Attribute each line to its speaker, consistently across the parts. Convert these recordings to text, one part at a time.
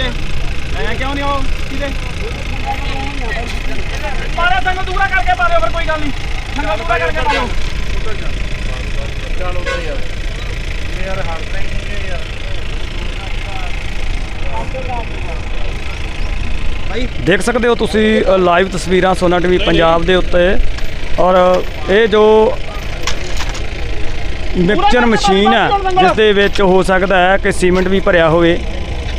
Speaker 1: ਕਿਹਦੇ ਐ ਕਿਉਂ ਨਹੀਂ ਉਹ ਕਿਹਦੇ ਮਾਰਾ ਸੰਗ ਦੂਰਾ ਕਰਕੇ ਪਾ ਦਿਓ ਫਿਰ ਕੋਈ ਗੱਲ ਨਹੀਂ। ਸੰਗ ਦੂਰਾ ਕਰਕੇ ਪਾ ਦਿਓ
Speaker 2: ਚਲੋ ਬਈ ਯਾਰ ਇਹ ਯਾਰ ਹੜਦਾ ਹੀ ਨਹੀਂ ਯਾਰ
Speaker 3: ਦੇਖ ਸਕਦੇ ਹੋ ਤੁਸੀਂ ਲਾਈਵ ਤਸਵੀਰਾਂ ਸੋਨਾ ਟੀਵੀ ਪੰਜਾਬ ਦੇ ਉੱਤੇ। ਔਰ ਇਹ ਜੋ ਮਿਕਸਚਰ ਮਸ਼ੀਨ ਹੈ ਜਿਸ ਦੇ ਵਿੱਚ ਹੋ ਸਕਦਾ ਹੈ ਕਿ ਸੀਮੈਂਟ ਵੀ ਭਰਿਆ ਹੋਵੇ।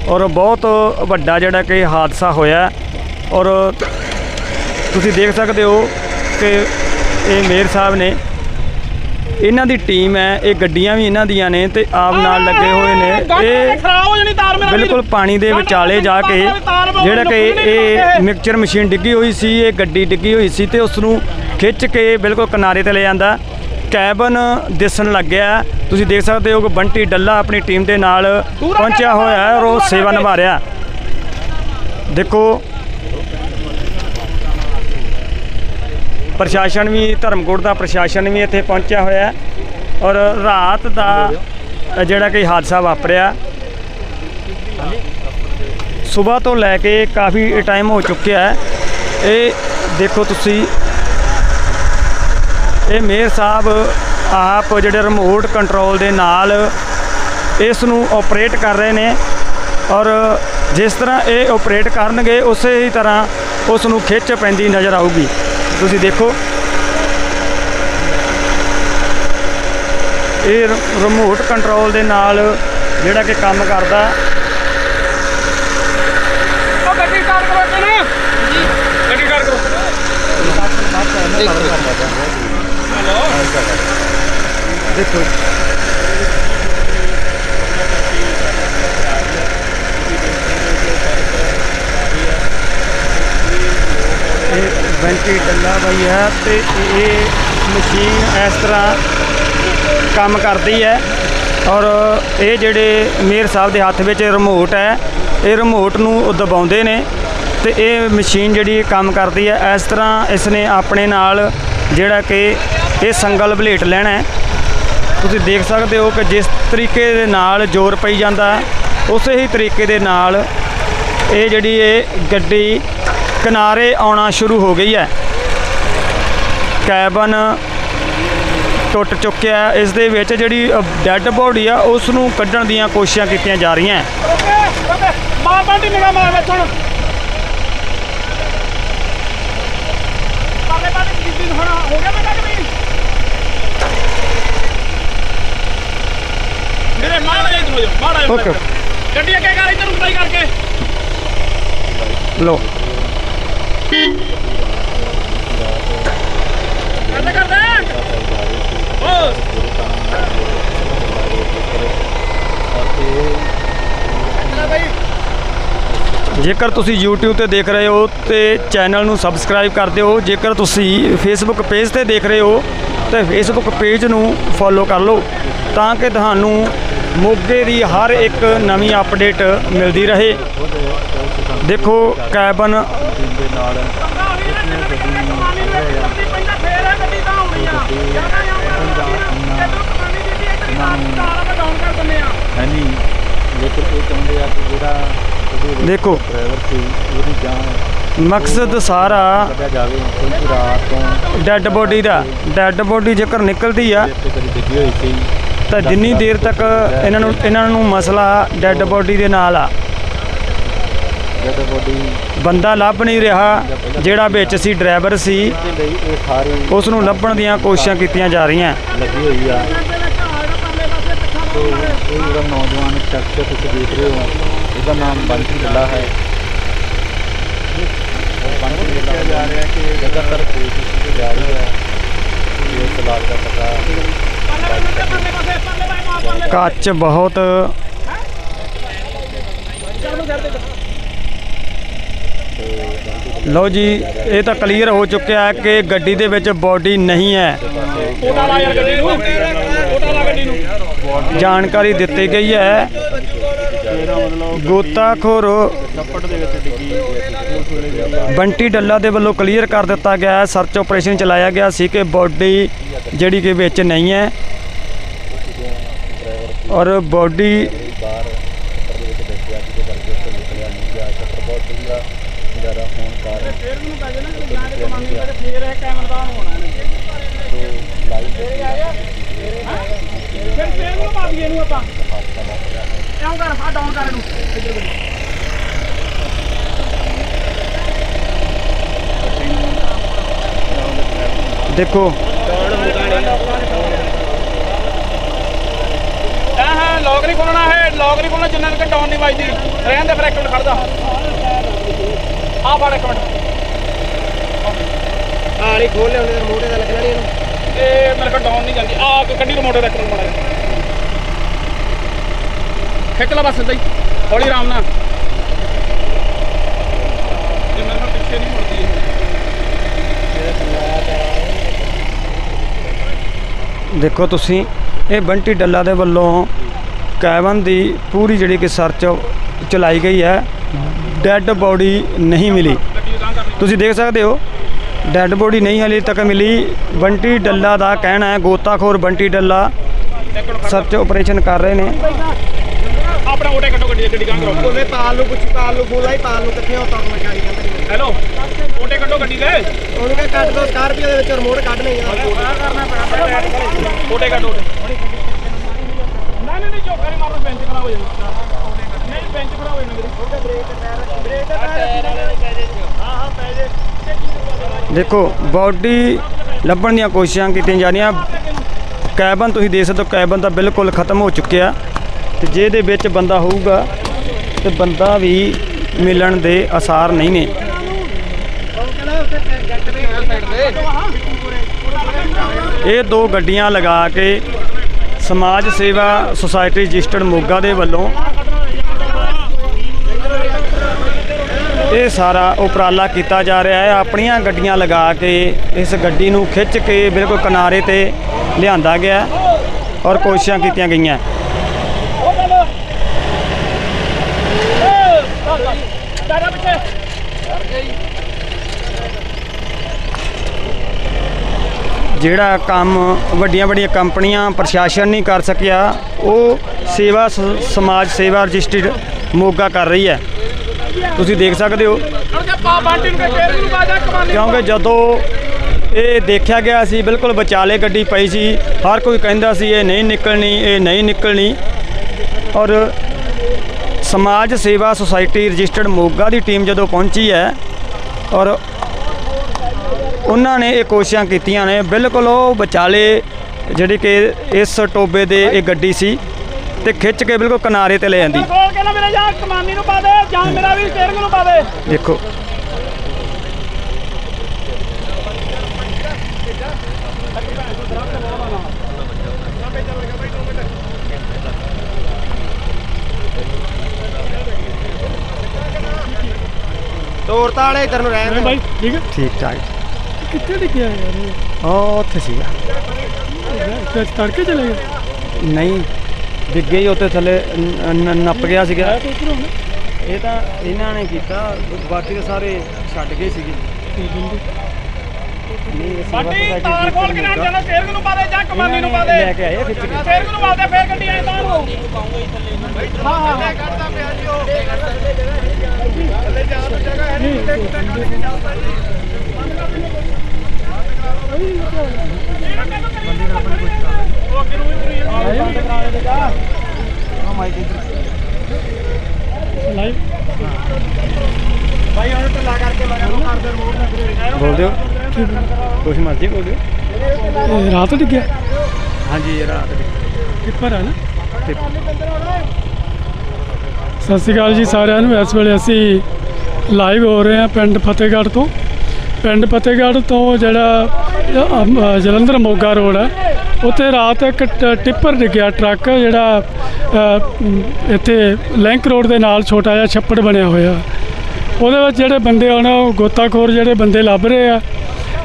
Speaker 3: ਔਰ ਬਹੁਤ ਵੱਡਾ ਜਿਹੜਾ ਕਿ ਹਾਦਸਾ ਹੋਇਆ ਔਰ ਤੁਸੀਂ ਦੇਖ ਸਕਦੇ ਹੋ ਕਿ ਇਹ ਮੇਅਰ ਸਾਹਿਬ ਨੇ ਇਹਨਾਂ ਦੀ ਟੀਮ ਹੈ ਇਹ ਗੱਡੀਆਂ ਵੀ ਇਹਨਾਂ ਦੀਆਂ ਨੇ ਤੇ ਆਪ ਨਾਲ ਲੱਗੇ ਹੋਏ ਨੇ। ਇਹ ਬਿਲਕੁਲ ਪਾਣੀ ਦੇ ਵਿਚਾਲੇ ਜਾ ਕੇ ਜਿਹੜਾ ਕਿ ਇਹ ਮਿਕਸਚਰ ਮਸ਼ੀਨ ਡਿੱਗੀ ਹੋਈ ਸੀ ਇਹ ਗੱਡੀ ਡਿੱਗੀ ਹੋਈ ਸੀ ਤੇ ਉਸ ਨੂੰ ਖਿੱਚ ਕੇ ਬਿਲਕੁਲ ਕਿਨਾਰੇ ਤੇ ਲੈ ਜਾਂਦਾ। ਕੈਬਨ ਦਿਸਣ ਲੱਗਿਆ ਤੁਸੀਂ ਦੇਖ ਸਕਦੇ ਹੋ ਕਿ ਬੰਟੀ ਡੱਲਾ ਆਪਣੀ ਟੀਮ ਦੇ ਨਾਲ ਪਹੁੰਚਿਆ ਹੋਇਆ ਹੈ ਔਰ ਉਹ ਸੇਵਾ ਨਿਭਾ ਰਿਹਾ ਦੇਖੋ, ਪ੍ਰਸ਼ਾਸਨ ਵੀ, ਧਰਮਕੋਟ ਦਾ ਪ੍ਰਸ਼ਾਸਨ ਵੀ ਇੱਥੇ ਪਹੁੰਚਿਆ ਹੋਇਆ ਹੈ ਔਰ ਰਾਤ ਦਾ ਜਿਹੜਾ ਕਿ ਹਾਦਸਾ ਵਾਪਰਿਆ। ਸਵੇਰ ਤੋਂ ਲੈ ਕੇ ਕਾਫੀ ਟਾਈਮ ਹੋ ਚੁੱਕਿਆ ਹੈ। ਇਹ ਦੇਖੋ ਤੁਸੀਂ, ਇਹ ਮੇਅਰ ਸਾਹਿਬ ਆਪ ਜਿਹੜੇ ਰਿਮੋਟ ਕੰਟਰੋਲ ਦੇ ਨਾਲ ਇਸ ਨੂੰ ਆਪਰੇਟ ਕਰ ਰਹੇ ਨੇ ਔਰ ਜਿਸ ਤਰ੍ਹਾਂ ਇਹ ਆਪਰੇਟ ਕਰਨਗੇ ਉਸੇ ਹੀ ਤਰ੍ਹਾਂ ਉਸ ਨੂੰ ਖਿੱਚ ਪੈਂਦੀ ਨਜ਼ਰ ਆਊਗੀ। ਤੁਸੀਂ ਦੇਖੋ। ਇਹ ਰਿਮੋਟ ਕੰਟਰੋਲ ਦੇ ਨਾਲ ਜਿਹੜਾ ਕਿ ਕੰਮ ਕਰਦਾ।
Speaker 1: ਉਹ ਗੱਡੀ ਸਟਾਰਟ ਕਰੋ ਇੱਥੇ ਨਾ। ਜੀ ਗੱਡੀ ਸਟਾਰਟ ਕਰੋ।
Speaker 3: ਦੇਖੋ ਦੇਖੋ ਇਹ ਵੈਂਟੀ ਡੱਲਾ ਬਾਈ ਹੈ ਤੇ ਇਹ ਮਸ਼ੀਨ ਇਸ ਤਰ੍ਹਾਂ ਕੰਮ ਕਰਦੀ ਹੈ ਔਰ ਇਹ ਜਿਹੜੇ ਮੇਰ ਸਾਹਿਬ ਦੇ ਹੱਥ ਵਿੱਚ ਰਿਮੋਟ ਹੈ, ਇਹ ਰਿਮੋਟ ਨੂੰ ਉਹ ਦਬਾਉਂਦੇ ਨੇ ਤੇ ਇਹ ਮਸ਼ੀਨ ਜਿਹੜੀ ਕੰਮ ਕਰਦੀ ਹੈ, ਇਸ ਤਰ੍ਹਾਂ ਇਸ ਨੇ ਆਪਣੇ ਨਾਲ ਜਿਹੜਾ ਕਿ ਇਹ ਸੰਗਲ ਬਲੇਟ ਲੈਣਾ ਹੈ। ਤੁਸੀਂ ਦੇਖ ਸਕਦੇ ਹੋ ਕਿ ਜਿਸ ਤਰੀਕੇ ਦੇ ਨਾਲ ਜ਼ੋਰ ਪਈ ਜਾਂਦਾ ਉਸੇ ਹੀ ਤਰੀਕੇ ਦੇ ਨਾਲ ਇਹ ਜਿਹੜੀ ਇਹ ਗੱਡੀ ਕਿਨਾਰੇ ਆਉਣਾ ਸ਼ੁਰੂ ਹੋ ਗਈ ਹੈ ਕੈਬਨ ਟੁੱਟ ਚੁੱਕਿਆ ਇਸ ਦੇ ਵਿੱਚ ਜਿਹੜੀ ਡੈੱਡ ਬੋਡੀ ਆ ਉਸ ਨੂੰ ਕੱਢਣ ਦੀਆਂ ਕੋਸ਼ਿਸ਼ਾਂ ਕੀਤੀਆਂ ਜਾ ਰਹੀਆਂ
Speaker 1: ਮਾਰ ਬੰਟੀ ਨਿਗਾ ਮਾਰ ਵਿੱਚ ਹੁਣ ਪਾਲੇ ਪਾਲੇ ਕਿੱਦੀ ਹੁਣ ਹੋ ਗਿਆ ਬੇਟਾ ਕਿ ਨਹੀਂ ਮੇਰੇ ਇਧਰ ਹੋ ਗੱਡੀ ਅੱਗੇ ਕਰ ਇਧਰ ਕਰਕੇ।
Speaker 3: ਲੋ
Speaker 1: ਕਰਦੇ ਕਰਦੇ
Speaker 3: ਜੇਕਰ ਤੁਸੀਂ YouTube ਤੇ ਦੇਖ ਰਹੇ ਹੋ ਤੇ ਚੈਨਲ ਨੂੰ ਸਬਸਕ੍ਰਾਈਬ ਕਰ ਦਿਓ ਜੇਕਰ ਤੁਸੀਂ Facebook ਪੇਜ ਤੇ ਦੇਖ ਰਹੇ ਹੋ ਤੇ Facebook ਪੇਜ ਨੂੰ ਫੋਲੋ ਕਰ ਲਓ ਤਾਂ ਕਿ ਤੁਹਾਨੂੰ ਮੋਗੇ ਦੀ ਹਰ ਇੱਕ ਨਵੀਂ ਅਪਡੇਟ ਮਿਲਦੀ ਰਹੇ। ਦੇਖੋ ਕੈਬਨ ਦੇਖੋ
Speaker 2: ਡਰਾਈਵਰ ਸੀ ਉਹਦੀ ਜਾਨ
Speaker 3: ਮਕਸਦ ਸਾਰਾ
Speaker 2: ਕੱਢਿਆ ਜਾਵੇ ਕਿਉਂਕਿ ਰਾਤ ਤੋਂ
Speaker 3: ਡੈੱਡ ਬੋਡੀ ਦਾ ਡੈੱਡ ਬੋਡੀ ਜੇਕਰ ਨਿਕਲਦੀ ਆ
Speaker 2: ਇੱਥੇ ਕਦੀ ਡਿੱਗੀ ਹੋਈ ਸੀ
Speaker 3: ਤਾਂ ਜਿੰਨੀ ਦੇਰ ਤੱਕ ਇਹਨਾਂ ਨੂੰ ਇਹਨਾਂ ਨੂੰ ਮਸਲਾ ਡੈੱਡ ਬੋਡੀ ਦੇ ਨਾਲ ਆ।
Speaker 2: ਬੋਡੀ
Speaker 3: ਬੰਦਾ ਲੱਭ ਨਹੀਂ ਰਿਹਾ ਜਿਹੜਾ ਵਿੱਚ ਸੀ ਡਰਾਈਵਰ ਸੀ ਉਸ ਨੂੰ ਲੱਭਣ ਦੀਆਂ ਕੋਸ਼ਿਸ਼ਾਂ ਕੀਤੀਆਂ ਜਾ ਰਹੀਆਂ।
Speaker 2: ਲੱਗੀ ਹੋਈ ਆ। ਤੇ ਇਹ ਜਿਹੜਾ ਨੌਜਵਾਨ ਸ਼ਖਸ ਤੁਸੀਂ ਦੇਖ ਰਹੇ ਹੋ ਇਹਦਾ ਨਾਮ ਬੰਟੀ ਢੱਲਾ ਹੈ। ਉਹ ਬੰਟੀ ਢੱਲਾ ਜਾ ਰਿਹਾ ਕਿ ਲਗਾਤਾਰ ਕੋਸ਼ਿਸ਼ ਕੀਤੀ ਜਾ ਰਹੀ ਹੈ। ਕਿ ਇਸ ਇਲਾਜ ਦਾ ਪਤਾ
Speaker 3: ਕੱਚ ਬਹੁਤ। ਲਓ ਜੀ ਇਹ ਤਾਂ ਕਲੀਅਰ ਹੋ ਚੁੱਕਿਆ ਹੈ ਕਿ ਗੱਡੀ ਦੇ ਵਿੱਚ ਬੋਡੀ ਨਹੀਂ ਹੈ। ਜਾਣਕਾਰੀ ਦਿੱਤੀ ਗਈ ਹੈ। ਗੋਤਾਖੋਰ
Speaker 2: ਛੱਪੜ ਦੇ ਵਿੱਚ
Speaker 3: ਬੰਟੀ ਡੱਲਾ ਦੇ ਵੱਲੋਂ ਕਲੀਅਰ ਕਰ ਦਿੱਤਾ ਗਿਆ ਹੈ, ਸਰਚ ਆਪਰੇਸ਼ਨ ਚਲਾਇਆ ਗਿਆ ਸੀ ਕਿ ਬੋਡੀ ਜਿਹੜੀ ਕਿ ਵਿੱਚ ਨਹੀਂ ਹੈ। ਔਰ ਬੋਡੀ
Speaker 2: ਫੇਰ ਨੂੰ ਪਾ ਦਈਏ ਨੂੰ ਆਪਾਂ। ਐਂ ਕਰ?
Speaker 1: ਹਾਂ ਡਾਊਨ ਕਰ ਇਹਨੂੰ। ਇੱਧਰ
Speaker 3: ਦੇਖੋ।
Speaker 1: ਹਾਂ ਹਾਂ ਲੌਕ ਨਹੀਂ ਖੋਲਣਾ ਹੈ ਲੌਕ ਨਹੀਂ ਖੋਲਣਾ ਜਿੰਨਾ ਤੱਕ ਡਾਊਨ ਨਹੀਂ ਵੱਜਦੀ ਰਹਿਣ ਦੇ ਫਿਰ ਇੱਕ ਮਿੰਟ ਖੜਦਾ ਆ ਫੜ ਇੱਕ ਮਿੰਟ।
Speaker 4: ਆਲੀ ਖੋਲ ਲਿਆ ਉਹਨੇ ਮੋਟੇ ਦਾ ਲੱਗਣਾ ਨਹੀਂ ਇਹਨੂੰ।
Speaker 1: ਇਹ ਮੇਰੇ ਕੋਲ ਡਾਊਨ ਨਹੀਂ ਜਾਂਦੀ। ਆ ਗੱਡੀ ਰਿਮੋਟ ਰੱਖ ਲਓ ਮਾੜਾ ਜਿਹਾ। ਖਿੱਚ ਲਾ ਬਸ ਸਿੱਧਾ ਹੀ। ਹੌਲੀ ਆਰਾਮ ਨਾਲ ਇਹ ਮੇਰੇ ਕੋਲ ਪਿੱਛੇ ਨਹੀਂ ਮੁੜਦੀ ਇਹ
Speaker 3: ਦੇਖੋ ਤੁਸੀਂ ਇਹ ਬੰਟੀ ਡੱਲਾ ਦੇ ਵੱਲੋਂ ਕੈਬਨ ਦੀ ਪੂਰੀ ਜਿਹੜੀ ਕਿ ਸਰਚ ਚਲਾਈ ਗਈ ਹੈ ਡੈੱਡ ਬੋਡੀ ਨਹੀਂ ਮਿਲੀ। ਤੁਸੀਂ ਦੇਖ ਸਕਦੇ ਹੋ ਡੈੱਡ ਬੋਡੀ ਨਹੀਂ ਹਲੇ ਤੱਕ ਮਿਲੀ। ਬੰਟੀ ਡੱਲਾ ਦਾ ਕਹਿਣਾ ਹੈ ਗੋਤਾਖੋਰ ਬੰਟੀ ਡੱਲਾ ਸਰਚ ਆਪਰੇਸ਼ਨ ਕਰ ਰਹੇ ਨੇ।
Speaker 1: ਆਪਣਾ ਓਟੇ ਕੱਟੋ ਗੱਡੀ ਗੱਡੀ ਗਾਂ ਕਰੋ।
Speaker 4: ਉਹਨੇ ਪਾਲ ਨੂੰ ਪੁੱਛ ਪਾਲ ਨੂੰ ਫੋਨ ਲਾਈ ਪਾਲ ਨੂੰ ਕਿੱਥੇ ਹੋ ਸੀ ਕਹਿੰਦਾ
Speaker 1: ਹੈਲੋ ਓਟੇ ਕੱਟੋ ਗੱਡੀ ਦੇ
Speaker 4: ਉਹਨੂੰ ਕਹ ਕੱਟ ਦੋ ਸਕਾਰਪੀਓ ਦੇ ਵਿੱਚ ਰਿਮੋਟ ਕੱਢ ਨਹੀਂ
Speaker 1: ਓਟੇ ਕੱਟੋ ਓਟੇ ਨਾ ਨਹੀਂ ਨਹੀਂ ਚੋਕਾ ਨਹੀਂ ਮਾਰੋ ਬੈਂਚ ਖਰਾਬ ਹੋ ਜਾਣਾ। ਨਹੀਂ ਬੈਂਚ ਖਰਾਬ ਹੋ ਜਾਣਾ ਮੇਰੀ। ਬ੍ਰੇਕ ਬ੍ਰੇਕ ਹਾਂ ਹਾਂ ਪੈ ਜੇ
Speaker 3: ਦੇਖੋ ਬਾਡੀ ਲੱਭਣ ਦੀਆਂ ਕੋਸ਼ਿਸ਼ਾਂ ਕੀਤੀਆਂ ਜਾ ਰਹੀਆਂ। ਕੈਬਨ ਤੁਸੀਂ ਦੇਖ ਸਕਦੇ ਹੋ ਕੈਬਨ ਤਾਂ ਬਿਲਕੁਲ ਖਤਮ ਹੋ ਚੁੱਕਿਆ। ਤੇ ਜੇ ਇਹਦੇ ਵਿੱਚ ਬੰਦਾ ਹੋਊਗਾ ਤੇ ਬੰਦਾ ਵੀ ਮਿਲਣ ਦੇ ਆਸਾਰ ਨਹੀਂ ਨੇ। ਇਹ ਦੋ ਗੱਡੀਆਂ ਲਗਾ ਕੇ ਸਮਾਜ ਸੇਵਾ ਸੁਸਾਇਟੀ ਰਜਿਸਟਰਡ ਮੋਗਾ ਦੇ ਵੱਲੋਂ ਇਹ ਸਾਰਾ ਉਪਰਾਲਾ ਕੀਤਾ ਜਾ ਰਿਹਾ ਹੈ ਆਪਣੀਆਂ ਗੱਡੀਆਂ ਲਗਾ ਕੇ ਇਸ ਗੱਡੀ ਨੂੰ ਖਿੱਚ ਕੇ ਬਿਲਕੁਲ ਕਿਨਾਰੇ ਤੇ ਲਿਆਂਦਾ ਗਿਆ ਔਰ ਕੋਸ਼ਿਸ਼ਾਂ ਕੀਤੀਆਂ ਗਈਆਂ
Speaker 1: ਉਹ ਚੱਲ ਦਾਦਾ ਪਿੱਛੇ
Speaker 3: ਜਿਹੜਾ ਕੰਮ ਵੱਡੀਆਂ ਵੱਡੀਆਂ ਕੰਪਨੀਆਂ ਪ੍ਰਸ਼ਾਸਨ ਨਹੀਂ ਕਰ ਸਕਿਆ, ਉਹ ਸੇਵਾ ਸ- ਸਮਾਜ ਸੇਵਾ ਰਜਿਸਟਰਡ ਮੋਗਾ ਕਰ ਰਹੀ ਹੈ। ਤੁਸੀਂ ਦੇਖ ਸਕਦੇ ਹੋ। ਕਿਉਂਕਿ ਜਦੋਂ ਇਹ ਦੇਖਿਆ ਗਿਆ ਸੀ, ਬਿਲਕੁਲ ਵਿਚਾਲੇ ਗੱਡੀ ਪਈ ਸੀ, ਹਰ ਕੋਈ ਕਹਿੰਦਾ ਸੀ, ਇਹ ਨਹੀਂ ਨਿਕਲਣੀ, ਇਹ ਨਹੀਂ ਨਿਕਲਣੀ। ਔਰ ਸਮਾਜ ਸੇਵਾ ਸੁਸਾਇਟੀ ਰਜਿਸਟਰਡ ਮੋਗਾ ਦੀ ਟੀਮ ਜਦੋਂ ਪਹੁੰਚੀ ਹੈ, ਔਰ ਉਹਨਾਂ ਨੇ ਇਹ ਕੋਸ਼ਿਸ਼ਾਂ ਕੀਤੀਆਂ ਨੇ। ਬਿਲਕੁਲ ਉਹ ਵਿਚਾਲੇ ਜਿਹੜੀ ਕਿ ਇਸ ਟੋਬੇ ਦੇ ਇਹ ਗੱਡੀ ਸੀ ਤੇ ਖਿੱਚ ਕੇ ਬਿਲਕੁਲ ਕਿਨਾਰੇ ਤੇ ਲੈ ਜਾਂਦੀ।
Speaker 1: ਖੋਲ ਕੇ ਨਾ ਮੇਰੇ ਜਾਂ ਕਮਾਨੀ ਨੂੰ ਪਾ ਦੇ ਜਾਂ ਮੇਰਾ ਵੀ ਸਟੀਅਰਿੰਗ ਨੂੰ ਪਾ ਦੇ।
Speaker 3: ਦੇਖੋ।
Speaker 4: ਤੋੜਤਾ ਵਾਲੇ ਇਧਰ ਨੂੰ ਰਹਿਣ ਦੇ।
Speaker 1: ਠੀਕ ਹੈ।
Speaker 3: ਠੀਕ ਠਾਕ।
Speaker 1: ਕਿੱਥੇ ਡਿੱਗਿਆ ਯਾਰ
Speaker 3: ਉਹ ਉੱਥੇ ਸੀਗਾ।
Speaker 1: ਇਹ ਤੜਕੇ ਚਲੇ ਗਏ?
Speaker 3: ਨਹੀਂ ਡਿੱਗੇ ਹੀ ਉੱਤੇ ਥੱਲੇ ਨ- ਨ- ਨੱਪ ਗਿਆ ਸੀਗਾ। ਇਹ ਤਾਂ ਇਹਨਾਂ ਨੇ ਕੀਤਾ ਬਾਕੀ ਤਾਂ ਸਾਰੇ ਛੱਡ ਗਏ ਸੀਗੇ। ਨਹੀਂ
Speaker 1: ਬਾਟੀ ਤਾਰ
Speaker 3: ਦੀ
Speaker 1: ਖੋਲ ਕੇ ਨਾ ਜਾਣਾ ਸਟੀਅਰਿੰਗ ਨੂੰ ਪਾ ਦੇ ਜਾਂ ਕਮਾਨੀ ਨੂੰ ਪਾ ਦੇ।
Speaker 3: ਲੈ ਕੇ ਆਏ ਖਿੱਚ ਕੇ।
Speaker 1: ਨੂੰ ਪਾ ਦੇ ਫੇਰ ਗੱਡੀ ਐ ਤਾਰ ਹੋ ਹਾਂ ਹਾਂ ਹਾਂ।
Speaker 4: ਕੱਢਦਾ ਪਿਆ ਜੀ ਉਹ ਥੱਲੇ ਜਾਣ ਦੀ ਜਗ੍ਹਾ ਹੈ ਨਹੀਂ
Speaker 3: ਬੋਲ ਦਿਓ ਕੁਛ ਮਰਜ਼ੀ ਬੋਲ ਦਿਓ
Speaker 5: ਰਾਤ ਡਿੱਗਿਆ?
Speaker 3: ਹਾਂਜੀ ਇਹ ਰਾਤ
Speaker 5: ਟਿੱਪਰ ਹੈ ਨਾ? ਸਤਿ ਸ਼੍ਰੀ ਅਕਾਲ ਜੀ ਸਾਰਿਆਂ ਨੂੰ। ਇਸ ਵੇਲੇ ਅਸੀਂ ਲਾਈਵ ਹੋ ਰਹੇ ਹਾਂ ਪਿੰਡ ਫਤਿਹਗੜ੍ਹ ਤੋਂ। ਪਿੰਡ ਫਤਿਹਗੜ੍ਹ ਤੋਂ ਜਿਹੜਾ ਜਲੰਧਰ ਮੋਗਾ ਰੋਡ ਹੈ, ਉੱਥੇ ਰਾਤ ਇੱਕ ਟ- ਟਿੱਪਰ ਡਿੱਗਿਆ, ਟਰੱਕ ਜਿਹੜਾ ਇੱਥੇ ਲਿੰਕ ਰੋਡ ਦੇ ਨਾਲ ਛੋਟਾ ਜਿਹਾ ਛੱਪੜ ਬਣਿਆ ਹੋਇਆ। ਉਹਦੇ ਵਿੱਚ ਜਿਹੜੇ ਬੰਦੇ ਹਨ ਉਹ ਗੋਤਾਖੋਰ ਜਿਹੜੇ ਬੰਦੇ ਲੱਭ ਰਹੇ ਆ।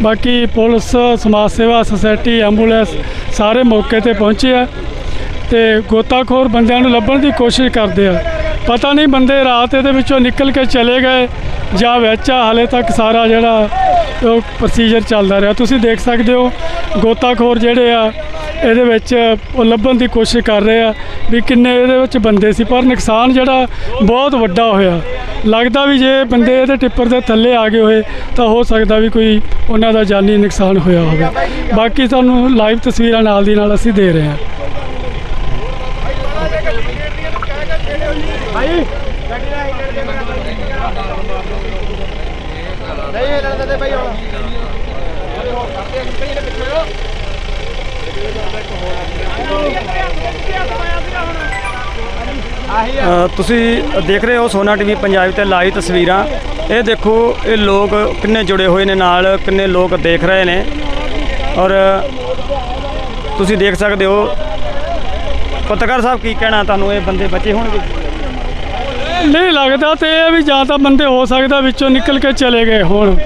Speaker 5: ਬਾਕੀ ਪੁਲਿਸ, ਸਮਾਜ ਸੇਵਾ, ਸੁਸਾਇਟੀ, ਐਂਬੂਲੈਂਸ ਸਾਰੇ ਮੌਕੇ ਤੇ ਪਹੁੰਚੇ ਆ ਤੇ ਗੋਤਾਖੋਰ ਬੰਦਿਆਂ ਨੂੰ ਲੱਭਣ ਦੀ ਕੋਸ਼ਿਸ਼ ਕਰਦੇ ਆ। ਪਤਾ ਨਹੀਂ ਬੰਦੇ ਰਾਤ ਇਹਦੇ ਵਿੱਚੋਂ ਨਿਕਲ ਕੇ ਚਲੇ ਗਏ ਜਾਂ ਵਿੱਚ ਹਾਲੇ ਤੱਕ ਸਾਰਾ ਜਿਹੜਾ ਉਹ ਪ੍ਰੋਸੀਜਰ ਚੱਲਦਾ ਰਿਹਾ। ਤੁਸੀਂ ਦੇਖ ਸਕਦੇ ਹੋ, ਗੋਤਾਖੋਰ ਜਿਹੜੇ ਆ, ਇਹਦੇ ਵਿੱਚ ਉਹ ਲੱਭਣ ਦੀ ਕੋਸ਼ਿਸ਼ ਕਰ ਰਹੇ ਆ ਵੀ ਕਿੰਨੇ ਇਹਦੇ ਵਿੱਚ ਬੰਦੇ ਸੀ, ਪਰ ਨੁਕਸਾਨ ਜਿਹੜਾ ਬਹੁਤ ਵੱਡਾ ਹੋਇਆ। ਲੱਗਦਾ ਵੀ ਜੇ ਬੰਦੇ ਇਹਦੇ ਟਿੱਪਰ ਦੇ ਥੱਲੇ ਆ ਗਏ ਹੋਏ, ਤਾਂ ਹੋ ਸਕਦਾ ਵੀ ਕੋਈ ਉਹਨਾਂ ਦਾ ਜਾਨੀ ਨੁਕਸਾਨ ਹੋਇਆ ਹੋਵੇ। ਬਾਕੀ ਤੁਹਾਨੂੰ ਲਾਈਵ ਤਸਵੀਰਾਂ ਨਾਲ ਦੀ ਨਾਲ ਅਸੀਂ ਦੇ ਰਹੇ ਹਾਂ
Speaker 4: ਗੱਡੀ ਦਾ ਹਿੱਲਣ ਦੇ ਮੇਰਾ
Speaker 3: ਤੁਸੀਂ ਦੇਖ ਰਹੇ ਹੋ ਸੋਨਾ ਟੀਵੀ ਪੰਜਾਬ ਤੇ ਲਾਈਵ ਤਸਵੀਰਾਂ। ਇਹ ਦੇਖੋ ਇਹ ਲੋਕ ਕਿੰਨੇ ਜੁੜੇ ਹੋਏ ਨੇ ਨਾਲ ਕਿੰਨੇ ਲੋਕ ਦੇਖ ਰਹੇ ਨੇ। ਔਰ ਤੁਸੀਂ ਦੇਖ ਸਕਦੇ ਹੋ ਪੱਤਰਕਾਰ ਸਾਹਿਬ ਕੀ ਕਹਿਣਾ ਤੁਹਾਨੂੰ? ਇਹ ਬੰਦੇ ਬਚੇ ਹੋਣਗੇ?
Speaker 5: ਨਹੀਂ ਲੱਗਦਾ ਤੇ ਇਹ ਵੀ ਜਾਂ ਤਾਂ ਬੰਦੇ ਹੋ ਸਕਦਾ ਵਿੱਚੋਂ ਨਿਕਲ ਕੇ ਚਲੇ ਗਏ ਹੋਣ।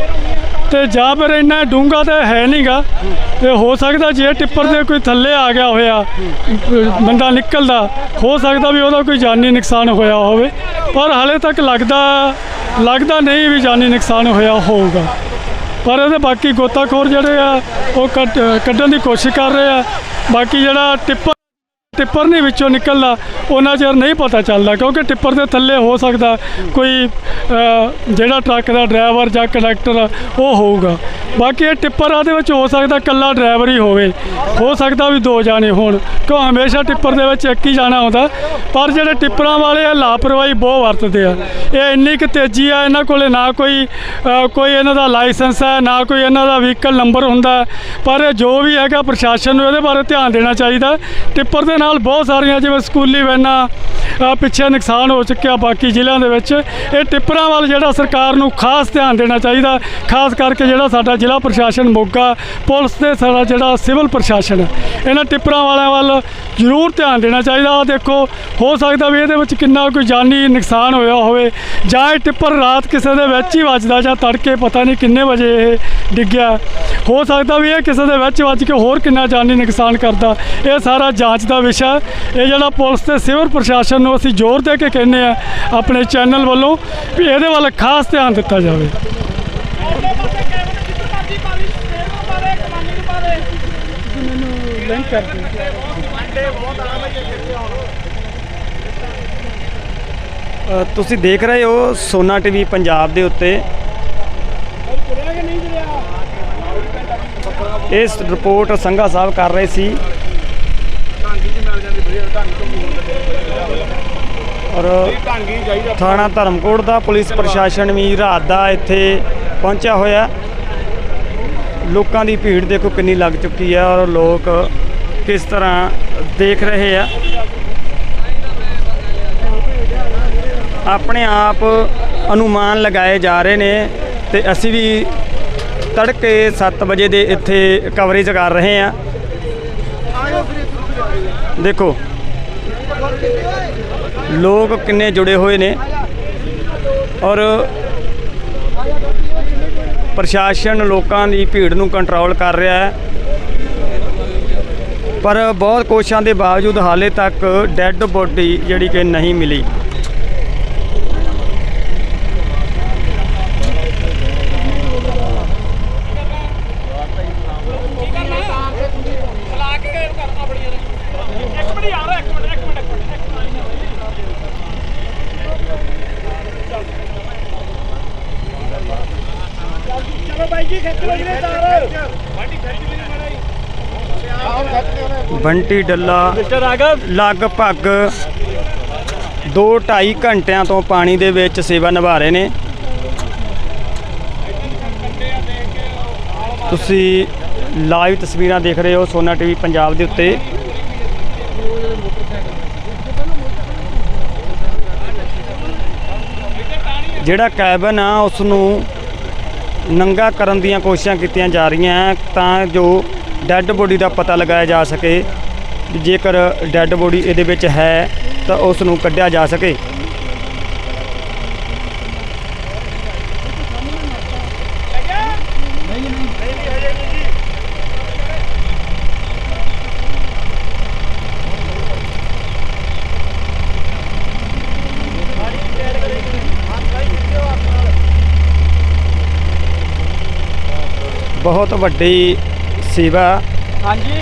Speaker 5: ਤੇ ਜਾਂ ਫਿਰ ਇੰਨਾ ਡੂੰਘਾ ਤਾਂ ਹੈ ਨਹੀਂਗਾ ਤੇ ਹੋ ਸਕਦਾ ਜੇ ਟਿੱਪਰ ਦੇ ਕੋਈ ਥੱਲੇ ਆ ਗਿਆ ਹੋਇਆ, ਬੰਦਾ ਨਿਕਲਦਾ, ਹੋ ਸਕਦਾ ਵੀ ਉਹਦਾ ਕੋਈ ਜਾਨੀ ਨੁਕਸਾਨ ਹੋਇਆ ਹੋਵੇ। ਪਰ ਹਾਲੇ ਤੱਕ ਲੱਗਦਾ ਲੱਗਦਾ ਨਹੀਂ ਵੀ ਜਾਨੀ ਨੁਕਸਾਨ ਹੋਇਆ ਹੋਊਗਾ। ਪਰ ਇਹਦੇ ਬਾਕੀ ਗੋਤਾਖੋਰ ਜਿਹੜੇ ਆ, ਉਹ ਕੱਢ- ਕੱਢਣ ਦੀ ਕੋਸ਼ਿਸ਼ ਕਰ ਰਹੇ ਆ। ਬਾਕੀ ਜਿਹੜਾ ਟਿੱਪਰ ਟਿੱਪਰ ਨਹੀਂ ਵਿੱਚੋਂ ਨਿਕਲਦਾ, ਉਹਨਾਂ ਚਿਰ ਨਹੀਂ ਪਤਾ ਚੱਲਦਾ, ਕਿਉਂਕਿ ਟਿੱਪਰ ਦੇ ਥੱਲੇ ਹੋ ਸਕਦਾ ਕੋਈ ਜਿਹੜਾ ਟਰੱਕ ਦਾ ਡਰਾਈਵਰ ਜਾਂ ਕੰਡਕਟਰ ਉਹ ਹੋਊਗਾ। ਬਾਕੀ ਇਹ ਟਿੱਪਰ ਆ ਦੇ ਵਿੱਚ ਹੋ ਸਕਦਾ ਇਕੱਲਾ ਡਰਾਈਵਰ ਹੀ ਹੋਵੇ। ਹੋ ਸਕਦਾ ਵੀ ਦੋ ਜਾਣੇ ਹੋਣ, ਕਿਉਂ ਹਮੇਸ਼ਾ ਟਿੱਪਰ ਦੇ ਵਿੱਚ ਇੱਕ ਹੀ ਜਾਣਾ ਹੁੰਦਾ, ਪਰ ਜਿਹੜੇ ਟਿੱਪਰਾਂ ਵਾਲੇ ਆ, ਲਾਪਰਵਾਹੀ ਬਹੁਤ ਵਰਤਦੇ ਆ। ਇਹ ਇੰਨੀ ਕੁ ਤੇਜ਼ੀ ਆ, ਇਹਨਾਂ ਕੋਲੇ ਨਾ ਕੋਈ ਕੋਈ ਇਹਨਾਂ ਦਾ ਲਾਇਸੈਂਸ ਹੈ ਨਾ ਕੋਈ ਇਹਨਾਂ ਦਾ ਵਹੀਕਲ ਨੰਬਰ ਹੁੰਦਾ। ਪਰ ਇਹ ਜੋ ਵੀ ਹੈਗਾ ਪ੍ਰਸ਼ਾਸਨ ਨੂੰ ਇਹਦੇ ਬਾਰੇ ਧਿਆਨ ਦੇਣਾ ਚਾਹੀਦਾ। ਟਿੱਪਰ ਦੇ ਨਾਲ ਬਹੁਤ ਸਾਰੀਆਂ ਜਿਵੇਂ ਸਕੂਲੀ ਵੈਨਾਂ ਪਿੱਛੇ ਨੁਕਸਾਨ ਹੋ ਚੁੱਕਿਆ ਬਾਕੀ ਜ਼ਿਲ੍ਹਿਆਂ ਦੇ ਵਿੱਚ। ਇਹ ਟਿੱਪਰਾਂ ਵੱਲ ਜਿਹੜਾ ਸਰਕਾਰ ਨੂੰ ਖਾਸ ਧਿਆਨ ਦੇਣਾ ਚਾਹੀਦਾ, ਖਾਸ ਕਰਕੇ ਜਿਹੜਾ ਸਾਡਾ ਜ਼ਿਲ੍ਹਾ ਪ੍ਰਸ਼ਾਸਨ ਮੋਗਾ, ਪੁਲਿਸ ਤੇ ਸਾਡਾ ਜਿਹੜਾ ਸਿਵਲ ਪ੍ਰਸ਼ਾਸਨ। ਹੈ ਇਹਨਾਂ ਟਿੱਪਰਾਂ ਵਾਲਿਆਂ ਵੱਲ ਜ਼ਰੂਰ ਧਿਆਨ ਦੇਣਾ ਚਾਹੀਦਾ। ਆ ਦੇਖੋ, ਹੋ ਸਕਦਾ ਵੀ ਇਹਦੇ ਵਿੱਚ ਕਿੰਨਾ ਕੋਈ ਜਾਨੀ ਨੁਕਸਾਨ ਹੋਇਆ ਹੋਵੇ। ਜਾਂ ਇਹ ਟਿੱਪਰ ਰਾਤ ਕਿਸੇ ਦੇ ਵਿੱਚ ਹੀ ਵੱਜਦਾ ਜਾਂ ਤੜਕੇ ਪਤਾ ਨਹੀਂ ਕਿੰਨੇ ਵਜੇ ਇਹ ਡਿੱਗਿਆ। ਹੋ ਸਕਦਾ ਵੀ ਇਹ ਕਿਸੇ ਦੇ ਵਿੱਚ ਵੱਜ ਕੇ ਹੋਰ ਕਿੰਨਾ ਜਾਨੀ ਨੁਕਸਾਨ ਕਰਦਾ। ਇਹ ਸਾਰਾ ਜਾਂਚ ਦਾ ਵਿਸ਼ਾ ਇਹ ਜਿਹੜਾ ਪੁਲਿਸ ਤੇ ਸਿਵਲ ਪ੍ਰਸ਼ਾਸਨ ਨੂੰ ਅਸੀਂ ਜ਼ੋਰ ਦੇ ਕੇ ਕਹਿੰਦੇ ਆ ਆਪਣੇ ਚੈਨਲ ਵੱਲੋਂ, ਵੀ ਇਹਦੇ ਵੱਲ ਖਾਸ ਧਿਆਨ ਦਿੱਤਾ ਜਾਵੇ।
Speaker 1: ਉਹਦੇ ਪਾਸੇ ਕੈਮਰੇ
Speaker 3: ਤੁਸੀਂ ਦੇਖ ਰਹੇ ਹੋ ਸੋਨਾ ਟੀਵੀ ਪੰਜਾਬ ਦੇ ਉੱਤੇ। ਇਸ ਰਿਪੋਰਟ ਸੰਘਾ ਸਾਹਿਬ ਕਰ ਰਹੇ ਸੀ। ਔਰ ਥਾਣਾ ਧਰਮਕੋਟ ਦਾ ਪੁਲਿਸ ਪ੍ਰਸ਼ਾਸਨ ਵੀ ਰਾਤ ਦਾ ਇੱਥੇ ਪਹੁੰਚਿਆ ਹੋਇਆ। ਲੋਕਾਂ ਦੀ ਭੀੜ ਦੇਖੋ ਕਿੰਨੀ ਲੱਗ ਚੁੱਕੀ ਹੈ ਔਰ ਲੋਕ ਕਿਸ ਤਰ੍ਹਾਂ ਦੇਖ ਰਹੇ ਆ? ਆਪਣੇ ਆਪ ਅਨੁਮਾਨ ਲਗਾਏ ਜਾ ਰਹੇ ਨੇ ਤੇ ਅਸੀਂ ਵੀ ਤੜਕੇ 7 ਵਜੇ ਦੇ ਇੱਥੇ ਕਵਰੇਜ ਕਰ ਰਹੇ ਆ। ਦੇਖੋ, ਲੋਕ ਕਿੰਨੇ ਜੁੜੇ ਹੋਏ ਨੇ ਔਰ ਪ੍ਰਸ਼ਾਸਨ ਲੋਕਾਂ ਦੀ ਭੀੜ ਨੂੰ ਕੰਟਰੋਲ ਕਰ ਰਿਹਾ ਹੈ। ਪਰ ਬਹੁਤ ਕੋਸ਼ਿਸ਼ਾਂ ਦੇ ਬਾਵਜੂਦ ਹਾਲੇ ਤੱਕ ਡੈੱਡ ਬੋਡੀ ਜਿਹੜੀ ਕਿ ਨਹੀਂ ਮਿਲੀ।
Speaker 1: ਚਲਾ ਕੇ ਕਰਨਾ ਬੜੀ ਇੱਕ ਮਿੰਟ
Speaker 3: ਬੰਟੀ ਡੱਲਾ ਲਗਭਗ 2-2.5 ਘੰਟਿਆਂ ਤੋਂ ਪਾਣੀ ਦੇ ਵਿੱਚ ਸੇਵਾ ਨਿਭਾ ਰਹੇ ਨੇ। ਤੁਸੀਂ ਲਾਈਵ ਤਸਵੀਰਾਂ ਦੇਖ ਰਹੇ ਹੋ ਸੋਨਾ ਟੀਵੀ ਪੰਜਾਬ ਦੇ ਉੱਤੇ। ਜਿਹੜਾ ਕੈਬਨ ਆ ਉਸ ਨੂੰ ਨੰਗਾ ਕਰਨ ਦੀਆਂ ਕੋਸ਼ਿਸ਼ਾਂ ਕੀਤੀਆਂ ਜਾ ਰਹੀਆਂ ਤਾਂ ਜੋ ਡੈੱਡ ਬੋਡੀ ਦਾ ਪਤਾ ਲਗਾਇਆ ਜਾ ਸਕੇ। ਵੀ ਜੇਕਰ ਡੈੱਡ ਬੋਡੀ ਇਹਦੇ ਵਿੱਚ ਹੈ, ਤਾਂ ਉਸ ਨੂੰ ਕੱਢਿਆ ਜਾ ਸਕੇ। ਬਹੁਤ ਵੱਡੀ ਸੇਵਾ।
Speaker 1: ਹਾਂਜੀ।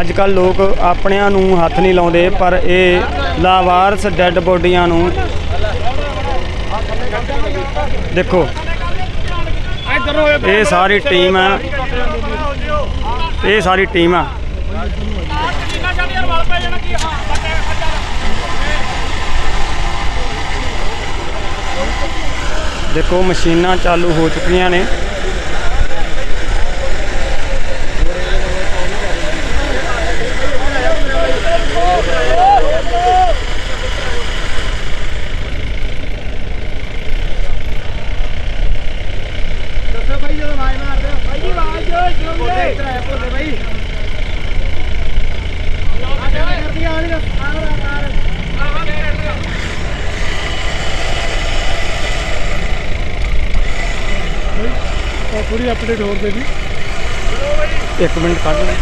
Speaker 3: ਅੱਜ ਕੱਲ ਲੋਕ ਆਪਣਿਆਂ ਨੂੰ ਹੱਥ ਨਹੀਂ ਲਾਉਂਦੇ ਪਰ ਇਹ ਲਾਵਾਰਸ ਡੈੱਡ ਬੋਡੀਆਂ ਨੂੰ ਦੇਖੋ ਇਹ ਸਾਰੀ ਟੀਮ ਆ। ਇਹ ਸਾਰੀ ਟੀਮ
Speaker 1: ਹਾਂ
Speaker 3: ਦੇਖੋ ਮਸ਼ੀਨਾਂ ਚਾਲੂ ਹੋ ਚੁੱਕੀਆਂ ਨੇ
Speaker 4: ਦੱਸੋ ਭਾਈ ਜਦੋਂ ਆਵਾਜ਼ ਮਾਰਦੇ ਹੋ ਭਾਈ ਆਵਾਜ਼ ਜੋ ਜੁਗੇ ਇੱਧਰ ਆਇਆ ਭੋਲੇ ਭਾਈ ਆ ਜਾ ਕਰਦੀ ਆ ਨਹੀਂ ਆ ਆ ਆ
Speaker 5: ਤਾਂ ਪੂਰੀ ਅਪਡੇਟ ਹੋਰ ਦੇ ਦੀ
Speaker 3: ਇੱਕ ਮਿੰਟ ਕੱਢ ਲਓ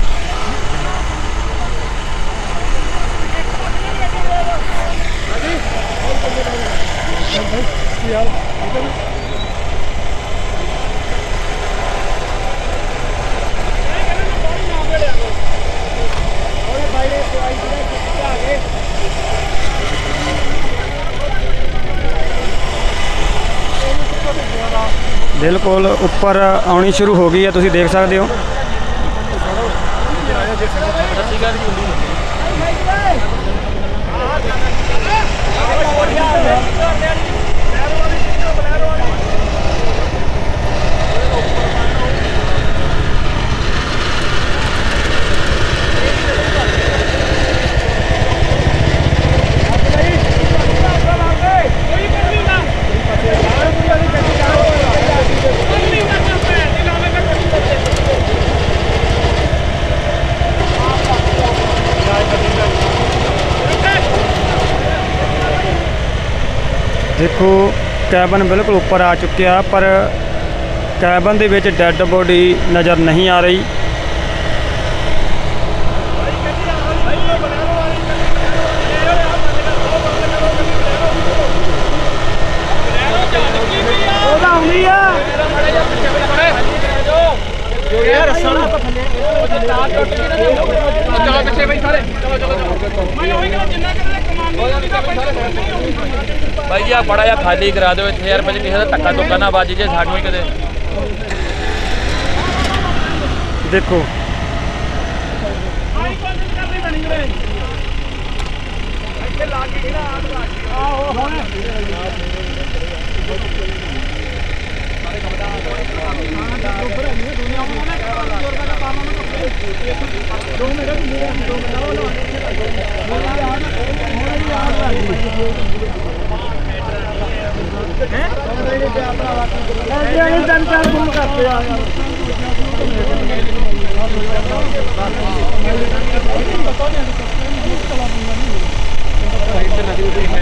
Speaker 5: ਯਾਰ
Speaker 3: ਬਿਲਕੁਲ ਉੱਪਰ ਆਉਣੀ ਸ਼ੁਰੂ ਹੋ ਗਈ ਹੈ ਤੁਸੀਂ ਦੇਖ ਸਕਦੇ ਹੋ। ਦੇਖੋ, ਕੈਬਨ ਬਿਲਕੁਲ ਉੱਪਰ ਆ ਚੁੱਕਿਆ, ਪਰ ਕੈਬਨ ਦੇ ਵਿੱਚ ਡੈੱਡ ਬੋਡੀ ਨਜ਼ਰ ਨਹੀਂ ਆ ਰਹੀ
Speaker 4: ਉਹਦਾ ਆਉਂਦੀ ਆ ਯਾਰ ਰਸਣਾ
Speaker 1: ਚਲੋ ਪਿੱਛੇ ਬਈ ਸਾਰੇ। ਚਲੋ ਚਲੋ ਚਲੋ ਮੈਂ ਉਹੀ ਕਹਿੰਦਾ ਜਿੰਨਾ ਕਰਦੇ ਕਮਾਂਡੀ ਦਾ ਪੈਸਾ
Speaker 2: ਭਾਈ ਜੀ ਆ ਬੜਾ ਜਿਹਾ ਖਾਲੀ ਕਰਾ ਦਿਓ ਇੱਥੇ ਯਾਰ ਭਾਜੀ ਕਿਸੇ ਦਾ ਧੱਕਾ ਧੁੱਕਾ ਨਾ ਵੱਜ ਜੇ ਸਾਨੂੰ ਹੀ ਕਦੇ।
Speaker 3: ਦੇਖੋ।
Speaker 1: ਆਈ ਬੰਦ ਕਰਨੀ ਬਣੀ ਵੀਰੇ ਇੱਥੇ ਲਾ ਕੇ ਕਿਹੜਾ ਆਹ ਲਾ ਕੇ। ਆਹੋ ਹੁਣ
Speaker 4: ਐਸੇ ਅਸੀਂ ਤਿੰਨ ਚਾਰ ਫੋਨ ਕਰਦੇ ਆ ਯਾਰ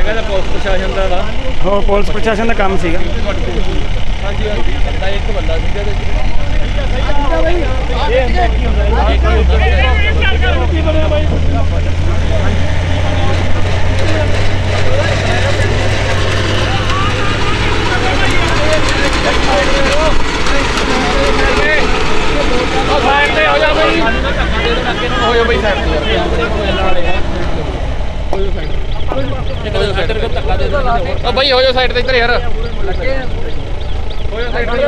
Speaker 2: ਹੈਗਾ ਤਾਂ ਪੁਲਿਸ ਪ੍ਰਸ਼ਾਸਨ ਦਾ ਵਾ।
Speaker 3: ਹੋਰ ਪੁਲਿਸ ਪ੍ਰਸ਼ਾਸਨ ਦਾ ਕੰਮ ਸੀਗਾ।
Speaker 2: ਹਾਂਜੀ ਹਾਂਜੀ। ਬੰਦਾ ਇੱਕ ਬੰਦਾ ਸੀਗਾ ਇਹਦੇ ਚ
Speaker 1: ਕੀ ਬਣਿਆ ਬਾਈ ਉਹ ਸਾਈਡ ਤੇ ਹੋ ਜਾ ਬਈ
Speaker 2: ਹੋ ਜਾ ਬਈ ਸਾਈਡ ਤੇ ਯਾਰ ਧੱਕਾ ਦੇ ਦਿਓ।
Speaker 1: ਉਹ ਬਈ, ਹੋ ਜਾ ਸਾਈਡ ਤੇ ਇੱਧਰ ਯਾਰ। ਹੋ ਜਾ ਸਾਈਡ ਤੇ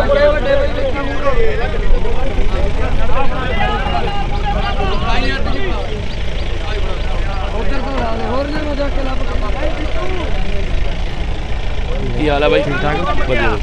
Speaker 2: ਕੀ ਹਾਲ ਹੈ ਬਾਈ? ਠੀਕ ਠਾਕ? ਵਧੀਆ।